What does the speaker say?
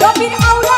নবীর আউল